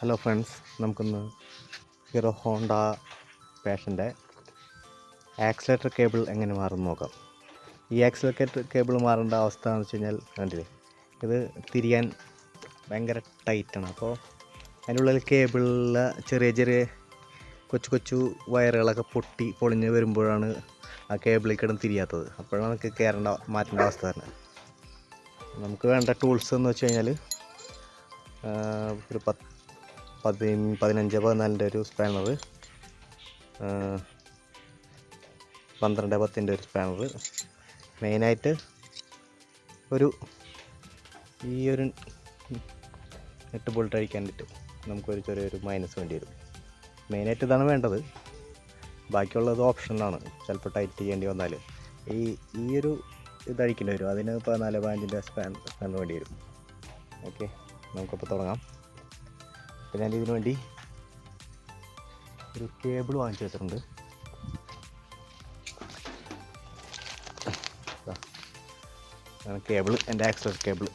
Hello friends നമുക്കൊന്ന് Hero Honda പാഷന്റെ accelerator cable എങ്ങനെ മാറും നോക്കാം. ഈ ആക്സിലേറ്റർ കേബിൾ മാറേണ്ട അവസ്ഥ എന്ന് വെച്ച് കഴിഞ്ഞാൽ കണ്ടില്ലേ? ഇത് തിരിയാൻ ഭയങ്കര ടൈറ്റാണ് അപ്പോൾ അതിന്റെ ഉള്ളിൽ കേബിളിലെ ചെറിയ ചെറിയ കൊച്ചു കൊച്ചു വയറുകളൊക്കെ പൊട്ടി പൊളിഞ്ഞ് വരുമ്പോഴാണ് ആ കേബിളിൽ കിടന്ന് തിരിയാത്തത്. അപ്പോഴാണ് നമുക്ക് കയറേണ്ട മാറ്റേണ്ട അവസ്ഥ തന്നെ നമുക്ക് വേണ്ട ടൂൾസ് എന്ന് വെച്ച് കഴിഞ്ഞാൽ ഒരു പത്ത് പതി പതിനഞ്ച് പതിനാലിന്റെ ഒരു സ്പാനർ പന്ത്രണ്ട് പത്തിന്റെ ഒരു സ്പാനർ മെയിനായിട്ട് ഒരു ഈ ഒരു എട്ട് ബോൾട്ട് അഴിക്കാൻ പറ്റും. നമുക്കൊരു ചെറിയൊരു മൈനസ് വേണ്ടി വരും. മെയിനായിട്ട് ഇതാണ് വേണ്ടത്. ബാക്കിയുള്ളത് ഓപ്ഷനാണ് ചിലപ്പോൾ ടൈറ്റ് ചെയ്യേണ്ടി വന്നാൽ ഈ ഈ ഒരു ഇത് അഴിക്കേണ്ടി വരും. അതിന് പതിനാല് പതിനഞ്ചിന്റെ സ്പാൻ സ്പാൻ വേണ്ടി വരും. ഓക്കെ നമുക്കപ്പോൾ തുടങ്ങാം. അപ്പോൾ ഞാൻ ഇതിനു വേണ്ടി ഒരു കേബിൾ വാങ്ങിച്ചു വെച്ചിട്ടുണ്ട്. കേബിൾ എന്റെ ആക്സസ് കേബിൾ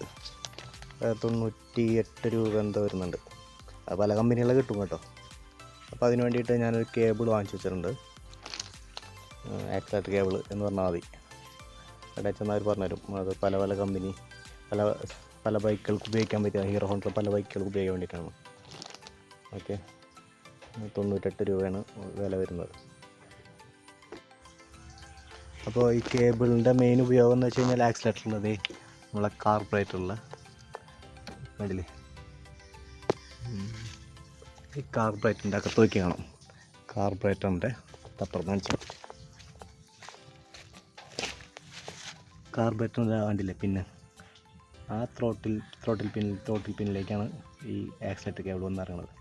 തൊണ്ണൂറ്റി എട്ട് രൂപ എന്തോ വരുന്നുണ്ട്. അത് പല കമ്പനികളെ കിട്ടും കേട്ടോ. അപ്പോൾ അതിന് വേണ്ടിയിട്ട് ഞാനൊരു കേബിൾ വാങ്ങിച്ചു വെച്ചിട്ടുണ്ട്. ആക്സാറ്റ് കേബിൾ എന്ന് പറഞ്ഞാൽ മതി. അവിടെ ചെന്നാൽ അവർ പറഞ്ഞുതരും അത് പല പല കമ്പനി പല പല ബൈക്കുകൾക്ക് ഉപയോഗിക്കാൻ പറ്റിയ ഹീറോ ഹോണ്ടർ പല ബൈക്കുകൾക്ക് ഉപയോഗിക്കാൻ വേണ്ടിയിട്ടാണ്. ഓക്കെ. തൊണ്ണൂറ്റെട്ട് രൂപയാണ് വില വരുന്നത്. അപ്പോൾ ഈ കേബിളിന്റെ മെയിൻ ഉപയോഗം എന്ന് വെച്ച് കഴിഞ്ഞാൽ ആക്സിലേറ്ററിലത് നമ്മളെ കാർബറേറ്ററിൽ ഉം. ഈ കാർബറേറ്ററിന്റെ അകത്ത് നോക്കി കാണാം. കാർബറേറ്ററിന്റെ തപ്പുറം കാണിച്ചു കാർബറേറ്ററിന്റെ വണ്ടിയില്ലേ പിന്നെ ആ ത്രോട്ടിൽ ത്രോട്ടിൽ പിന്നിൽ ത്രോട്ടിൽ പിന്നിലേക്കാണ് ഈ ആക്സിലേറ്റർ കേബിൾ വന്ന് ഇറങ്ങുന്നത്.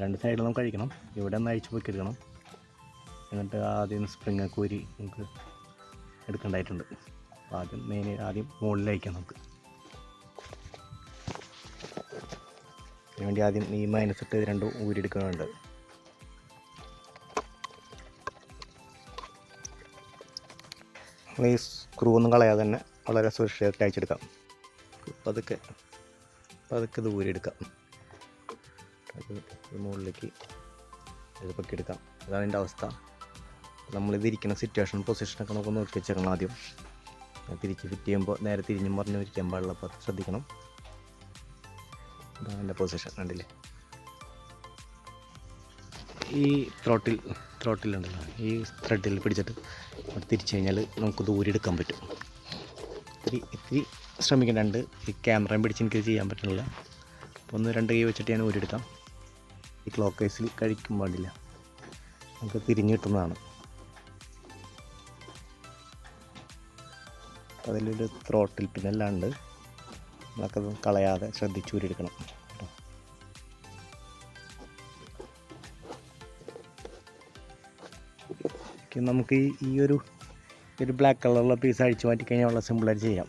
രണ്ട് സൈഡിൽ നമുക്ക് കഴിക്കണം. ഇവിടെ ഒന്ന് അഴിച്ച് പൊക്കി എടുക്കണം എന്നിട്ട് ആദ്യം സ്പ്രിങ് കോരി നമുക്ക് എടുക്കേണ്ടതായിട്ടുണ്ട്. ആദ്യം മെയിൻ ആദ്യം മുകളിൽ അയക്കാം നമുക്ക്. അതിനുവേണ്ടി ആദ്യം ഈ മൈനസ് ഇട്ട് രണ്ടും ഊരി എടുക്കുന്നുണ്ട് ഈ സ്ക്രൂ ഒന്നും കളയാതെ തന്നെ വളരെ സുരക്ഷിതമായിട്ട് അയച്ചെടുക്കാം പതുക്കെ പതുക്കെ ഇത് ഊരിയെടുക്കാം. അത് മുകളിലേക്ക് ഇത് പൊക്കിയെടുക്കാം അതാണ് എന്റെ അവസ്ഥ. നമ്മളിത് ഇരിക്കുന്ന സിറ്റുവേഷൻ പൊസിഷനൊക്കെ നമുക്ക് നോക്കി വെച്ചേക്കണം ആദ്യം. തിരിച്ച് ഫിറ്റ് ചെയ്യുമ്പോൾ നേരെ തിരിഞ്ഞും പറഞ്ഞു ഇരിക്കാൻ പാടില്ല അപ്പോൾ ശ്രദ്ധിക്കണം. ഇതാണ് എന്റെ പൊസിഷൻ കണ്ടില്ലേ? ഈ ത്രോട്ടിൽ ത്രോട്ടിലുണ്ടല്ലോ ഈ ത്രെഡിൽ പിടിച്ചിട്ട് തിരിച്ചു കഴിഞ്ഞാൽ നമുക്ക് ദൂരെ എടുക്കാൻ പറ്റും. ഇത്തിരി ഇത്തിരി ശ്രമിക്കുന്നുണ്ട് ഈ ക്യാമറയും പിടിച്ച് എനിക്ക് ചെയ്യാൻ പറ്റുന്നില്ല. അപ്പോൾ ഒന്ന് രണ്ട് കൈ വെച്ചിട്ട് ഞാൻ ഊരെടുക്കാം ഈ ക്ലോക്ക് വൈസിൽ കഴിക്കും പാടില്ല. നമുക്ക് തിരിഞ്ഞു കിട്ടുന്നതാണ്. അതിലൊരു ത്രോട്ടിൽ പിന്നെല്ലാണ്ട് നമുക്കത് കളയാതെ ശ്രദ്ധിച്ചു ഊരെടുക്കണം കേട്ടോ. നമുക്ക് ഈ ഒരു ഒരു ബ്ലാക്ക് കളറുള്ള പീസ് അഴിച്ചു മാറ്റി കഴിഞ്ഞാൽ വളരെ സിമ്പിളായിട്ട് ചെയ്യാം.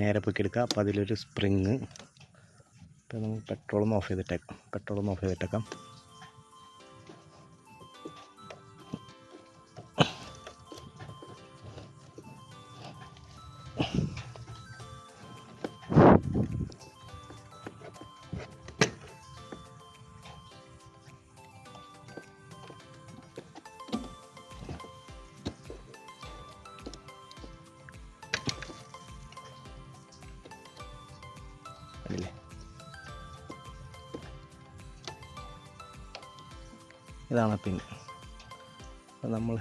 നേരെ പൊക്കി എടുക്കുക അപ്പോൾ അതിലൊരു സ്പ്രിങ് ഇപ്പോൾ നമുക്ക് പെട്രോൾ ഒന്ന് ഓഫ് ചെയ്തിട്ടേക്കാം. പെട്രോൾ ഒന്ന് ഓഫ് ചെയ്തിട്ടേക്കാം. ഇതാണ് പിൻ. നമ്മൾ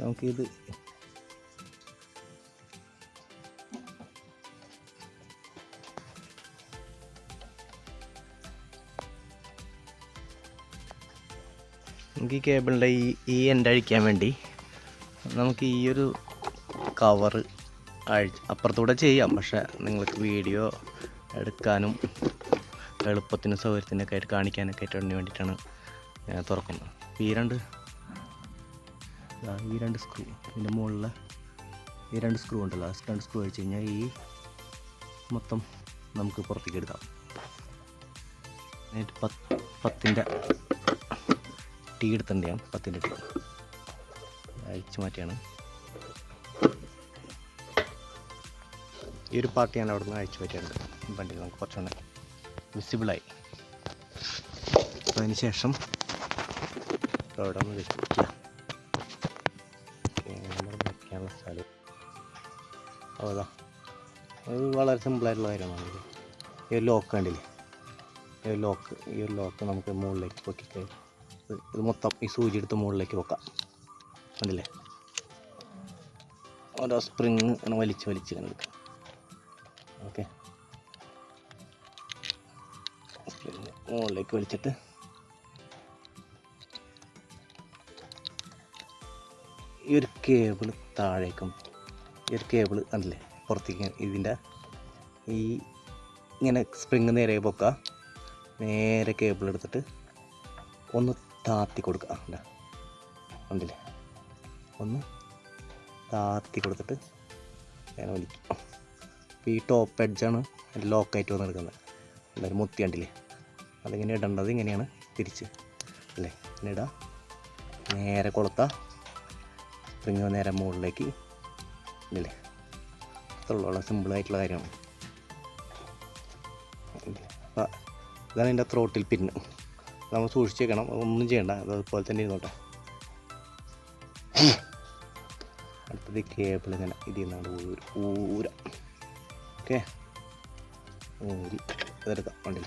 നമുക്കിത് നമുക്ക് ഈ കേബിളിന്റെ ഈ ഈ എൻഡ് അഴിക്കാൻ വേണ്ടി നമുക്ക് ഈ ഒരു കവറ് അഴി അപ്പുറത്തൂടെ ചെയ്യാം. പക്ഷേ നിങ്ങൾക്ക് വീഡിയോ എടുക്കാനും എളുപ്പത്തിനും സൗകര്യത്തിനൊക്കെ ആയിട്ട് കാണിക്കാനൊക്കെ ആയിട്ട് വേണ്ടിയിട്ടാണ് ഞാൻ തുറക്കുന്നത്. ഈ രണ്ട് ഈ രണ്ട് സ്ക്രൂ ഇതിന്റെ മുകളിലെ ഈ രണ്ട് സ്ക്രൂ ഉണ്ടല്ലോ ആ രണ്ട് സ്ക്രൂ അഴിച്ച് കഴിഞ്ഞാൽ ഈ മൊത്തം നമുക്ക് പുറത്തേക്ക് എടുക്കാം. എന്നിട്ട് പത്ത് പത്തിന്റെ ടീ എടുത്തിട്ടുണ്ട് ഞാൻ പത്തിന്റെ ടീ. അഴിച്ചു മാറ്റിയാണ്. ഈ ഒരു പാർട്ടി ഞാൻ അവിടെ നിന്ന് അഴിച്ചു മാറ്റിയിട്ടുണ്ട് വണ്ടിയിൽ നമുക്ക് കുറച്ചുകൂടെ വിസിബിളായി അതിന് ശേഷം അവിടെ ഒന്ന് വെക്കുക. സ്ഥലം. അതാ അത് വളരെ സിമ്പിളായിട്ടുള്ള കാര്യമാണ് ഈ ഒരു ലോക്ക് കണ്ടില്ലേ? ഈ ഒരു ലോക്ക് ഈ ഒരു ലോക്ക് നമുക്ക് മുകളിലേക്ക് പൊക്കിക്കഴിഞ്ഞു ഇത് മൊത്തം ഈ സൂചി എടുത്ത് മുകളിലേക്ക് വെക്കാം കണ്ടില്ലേ? ഓരോ സ്പ്രിങ് ഇങ്ങനെ വലിച്ച് വലിച്ച് ഇങ്ങനെ മുകളിലേക്ക് വലിച്ചിട്ട്. ഈ ഒരു കേബിൾ താഴേക്കും ഈ ഒരു കേബിൾ കണ്ടില്ലേ പുറത്തേക്ക് ഇതിന്റെ ഈ ഇങ്ങനെ സ്പ്രിങ് നേരെ പൊക്കുക നേരെ കേബിൾ എടുത്തിട്ട് ഒന്ന് താത്തി കൊടുക്കുക അല്ല കണ്ടില്ലേ? ഒന്ന് താത്തി കൊടുത്തിട്ട് ഞാൻ വലിക്കും. ഈ ടോപ്പ് എഡ്ജാണ് ലോക്കായിട്ട് വന്ന് എടുക്കുന്നത് എന്തായാലും മുത്തി കണ്ടില്ലേ? അതിങ്ങനെ ഇടേണ്ടത് ഇങ്ങനെയാണ് തിരിച്ച്. അല്ലേ? ഇങ്ങനെ ഇടുക നേരെ കൊളുത്ത. സ്പ്രിങ് നേരെ മുകളിലേക്ക്. ഇല്ലേ അത്രയുള്ള സിമ്പിളായിട്ടുള്ള കാര്യമാണ്. അപ്പം ഇതാണ് എന്റെ ത്രോട്ടിൽ പിന്ന് നമ്മൾ സൂക്ഷിച്ച് വെക്കണം ഒന്നും ചെയ്യണ്ട. അതുപോലെ തന്നെ ഇരുന്നോട്ടെ. അടുത്തത് കേബിൾ ഇങ്ങനെ ഇതിൽ നിന്നാണ് ഊര ഊര. ഓക്കെ? ഊരി. അതെടുക്കാം. വണ്ടിയിൽ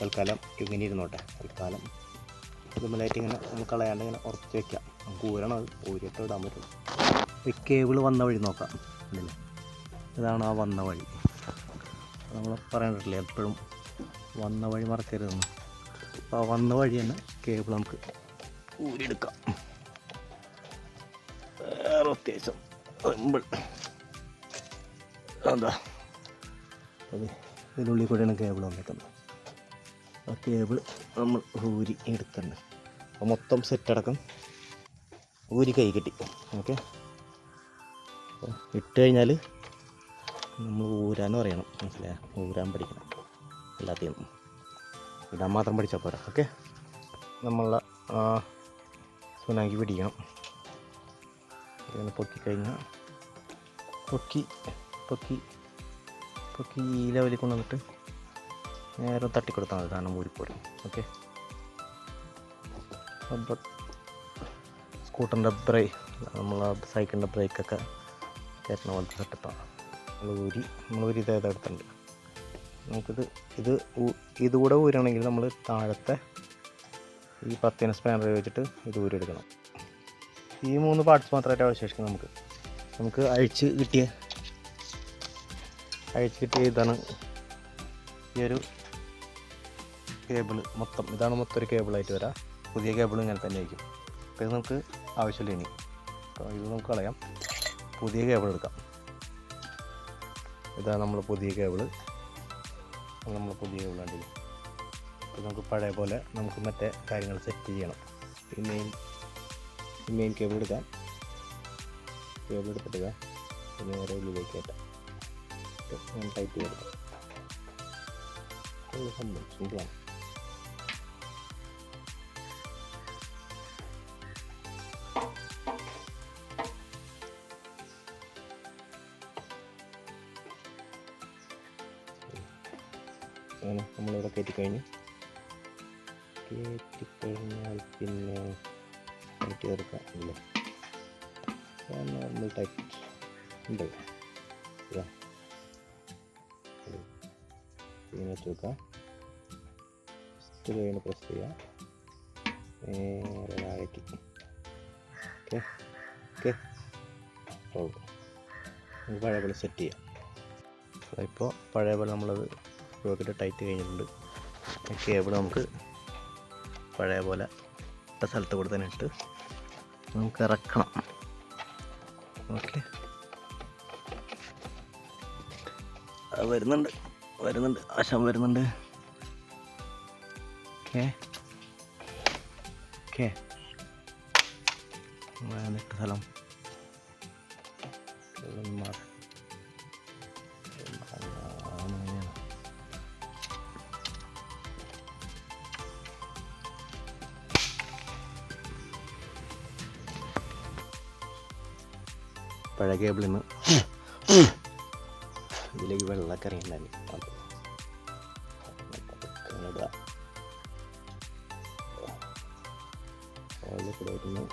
തൽക്കാലം ഇങ്ങനെ ഇരുന്നോട്ടെ തൽക്കാലം ഇതുമലായിട്ട് ഇങ്ങനെ ഒന്ന് കളയാണ്ട് ഇങ്ങനെ ഉറച്ച് വെക്കാം. നമുക്ക് ഊരണം അത് ഊരിയിട്ട് ഇടാൻ പറ്റും. ഈ കേബിൾ വന്ന വഴി നോക്കാം. അല്ലേ ഇതാണ് ആ വന്ന വഴി. നമ്മൾ പറയണ്ടില്ലേ എപ്പോഴും വന്ന വഴി മറക്കരുതെന്ന്. അപ്പോൾ ആ വന്ന വഴി തന്നെ കേബിൾ നമുക്ക് ഊരിയെടുക്കാം. വേറെ അത്യാവശ്യം. സിമ്പിൾ എന്താ ഇതിനുള്ളിൽ കൂടെയാണ് കേബിൾ വന്നേക്കുന്നത്. ആ കേബിൾ നമ്മൾ ഊരി എടുത്തിട്ടുണ്ട് അപ്പോൾ മൊത്തം സെറ്റ് അടക്കം ഊരി കൈ കിട്ടി. ഓക്കെ ഇട്ട് കഴിഞ്ഞാൽ നമ്മൾ ഊരാൻ പറയണം. മനസ്സിലായോ? ഊരാൻ പഠിക്കണം. എല്ലാത്തിനും. ഇടാൻ മാത്രം പഠിച്ചാൽ പോരാ. ഓക്കെ നമ്മളെ സുനാക്കി പിടിക്കണം. ഇങ്ങനെ പൊക്കിക്കഴിഞ്ഞാൽ പൊക്കി പൊക്കി പൊക്കി ഈ ലെവലിൽ കൊണ്ടുവന്നിട്ട് നേരെ തട്ടിക്കൊടുത്താൽ മതി കാരണം ഊരിപ്പോരും. ഓക്കെ റബ്ബർ സ്കൂട്ടറിന്റെ ബ്രേ നമ്മൾ സൈക്കിളിന്റെ ബ്രേക്കൊക്കെ കയറ്റുന്ന പോലത്തെ സെറ്റപ്പാണ് നമ്മൾ ഊരി നമ്മൾ ഊരി ഇത് എടുത്തിട്ടുണ്ട്. നമുക്കിത് ഇത് ഇതുകൂടെ ഊരണമെങ്കിൽ നമ്മൾ താഴത്തെ ഈ പത്തിന് സ്പാനർ വെച്ചിട്ട് ഇത് ഊരിയെടുക്കണം. ഈ മൂന്ന് പാർട്സ് മാത്രമായിട്ട് അവശേഷിക്കും നമുക്ക്. നമുക്ക് അഴിച്ച് കിട്ടിയ അഴിച്ച് കിട്ടിയ ഇതാണ് ഈ ഒരു കേബിൾ മൊത്തം ഇതാണ് മൊത്തം ഒരു കേബിളായിട്ട് വരാം. പുതിയ കേബിൾ ഇങ്ങനെ തന്നെ ആയിരിക്കും. അപ്പോൾ ഇത് നമുക്ക് ആവശ്യമില്ല ഇനി. അപ്പോൾ ഇത് നമുക്ക് കളയാം. പുതിയ കേബിൾ എടുക്കാം. ഇതാണ് നമ്മൾ പുതിയ കേബിൾ. നമ്മൾ പുതിയ കേബിൾ കണ്ടില്ല? അപ്പോൾ നമുക്ക് പഴയ പോലെ നമുക്ക് മറ്റേ കാര്യങ്ങൾ സെറ്റ് ചെയ്യണം. ഈ മെയിൻ ഈ മെയിൻ കേബിൾ എടുക്കാം. കേബിൾ എടുത്തിട്ട് പിന്നെ വേറെ ഉള്ളിലേക്ക് കയറ്റാം. ഞാൻ ടൈറ്റ് ചെയ്തെടുക്കാം. സംഭവം സിമ്പിളാണ് അങ്ങനെ നമ്മളിവിടെ കയറ്റിക്കഴിഞ്ഞ് കയറ്റിക്കഴിഞ്ഞാൽ പിന്നെ ടൈറ്റ് തീർക്കാം ഇല്ല. നോർമൽ ടൈറ്റ് ഉണ്ട്. ഇങ്ങനെ വെച്ച് വെക്കാം കഴിഞ്ഞ് പ്രസ് ചെയ്യാം. നേരെ താഴേക്ക്. ഓക്കെ ഓക്കെ നമുക്ക് പഴയ പോലെ സെറ്റ് ചെയ്യാം. ഇപ്പോൾ പഴയ പോലെ നമ്മളത് പോക്കറ്റ് ടൈറ്റ് കഴിഞ്ഞിട്ടുണ്ട്. കേബിൾ നമുക്ക് പഴയ പോലെ ഇട്ട സ്ഥലത്ത് കൂടെ തന്നെ ഇട്ട് നമുക്ക് ഇറക്കണം. ഓക്കെ. വരുന്നുണ്ട്. വരുന്നുണ്ട്. ആശം വരുന്നുണ്ട്. ഓക്കെ. ഓക്കെ. ഇട്ട സ്ഥലം. മാറി പഴയ കേബിളിൽ നിന്ന് ഇതിലേക്ക് വെള്ളമൊക്കെ ഇറങ്ങിയിട്ടുണ്ടായിരുന്നു അത് അങ്ങനെ ഇടുക ഓയിൽ കൂടെ വരുന്നു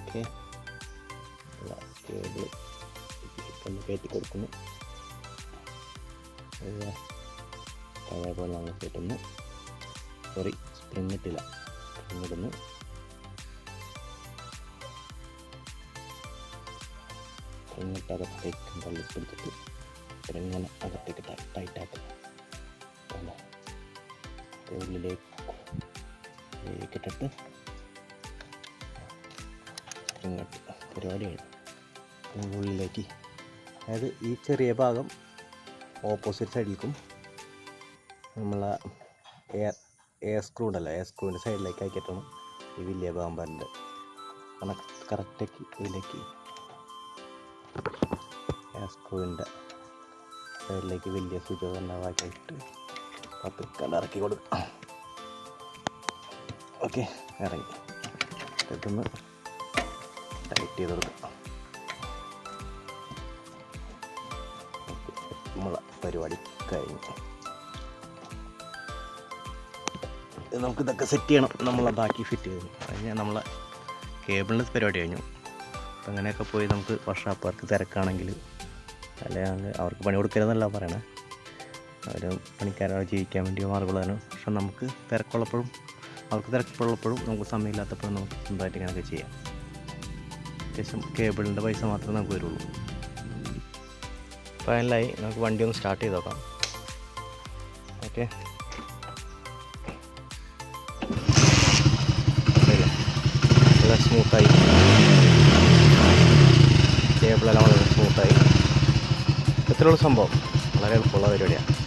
ഓക്കെ കേബിൾ ഒന്ന് കയറ്റി കൊടുക്കുന്നു ഇതാ, പഴയ പോലെ നമ്മൾ കയറ്റുന്നു സോറി സ്പ്രിങ് ഇട്ടില്ല സ്പ്രിങ് ഇടുന്നു ഇട്ട് അകത്തേക്ക് തള്ളിപ്പിടിച്ചിട്ട് ഇങ്ങനെ അകത്തേക്ക് ടൈറ്റാക്കും ഉള്ളിലേക്ക് ഇട്ടിട്ട് ഇങ്ങോട്ട് പരിപാടിയാണ് ഉള്ളിലേക്ക് അതായത് ഈ ചെറിയ ഭാഗം ഓപ്പോസിറ്റ് സൈഡിലേക്കും നമ്മളെ എയർ സ്ക്രൂ ഉണ്ടല്ലോ എയർ സ്ക്രൂവിന്റെ സൈഡിലേക്ക് ആക്കിയിട്ടാണ് ഈ വലിയ ഭാഗം പറഞ്ഞത് കാരണം കറക്റ്റാക്കി ഇതിലേക്ക് സ്ക്രൂവിന്റെ സൈഡിലേക്ക് വലിയ സ്വിച്ച് ഉണ്ടാവാക്കിയിട്ട് പത്ത് ഇറക്കി കൊടുക്കും. ഓക്കെ ഇറങ്ങി. ഇതൊന്ന് ടൈറ്റ് ചെയ്ത് കൊടുക്കാം. നമ്മളെ പരിപാടി കഴിഞ്ഞു. നമുക്കിതൊക്കെ സെറ്റ് ചെയ്യണം. നമ്മളെ ബാക്കി ഫിറ്റ് ചെയ്തു. കഴിഞ്ഞാൽ നമ്മളെ കേബിളിന്റെ പരിപാടി കഴിഞ്ഞു. അപ്പം അങ്ങനെയൊക്കെ പോയി നമുക്ക് വർഷാപ്പുകാർക്ക് തിരക്കാണെങ്കിൽ അല്ലെങ്കിൽ അവർക്ക് പണി കൊടുക്കരുതെന്നല്ല പറയണേ. അവർ പണിക്കാരോട് ജീവിക്കാൻ വേണ്ടി മാർഗമുള്ളതാണ്. പക്ഷെ നമുക്ക് തിരക്കുള്ളപ്പോഴും അവർക്ക് തിരക്കുള്ളപ്പോഴും നമുക്ക് സമയമില്ലാത്തപ്പോഴും നമുക്ക് സ്വന്തമായിട്ട് ഇങ്ങനെയൊക്കെ ചെയ്യാം. അത്യാവശ്യം കേബിളിന്റെ പൈസ മാത്രമേ നമുക്ക് വരുള്ളൂ. ഫൈനലായി നമുക്ക് വണ്ടി ഒന്ന് സ്റ്റാർട്ട് ചെയ്ത് നോക്കാം. ഓക്കെ. സ്മൂത്തായി. കേബിളെല്ലാം വളരെ സ്മൂത്തായി ഇത്രയുള്ള സംഭവം. വളരെ എളുപ്പമുള്ള പരിപാടിയാണ്.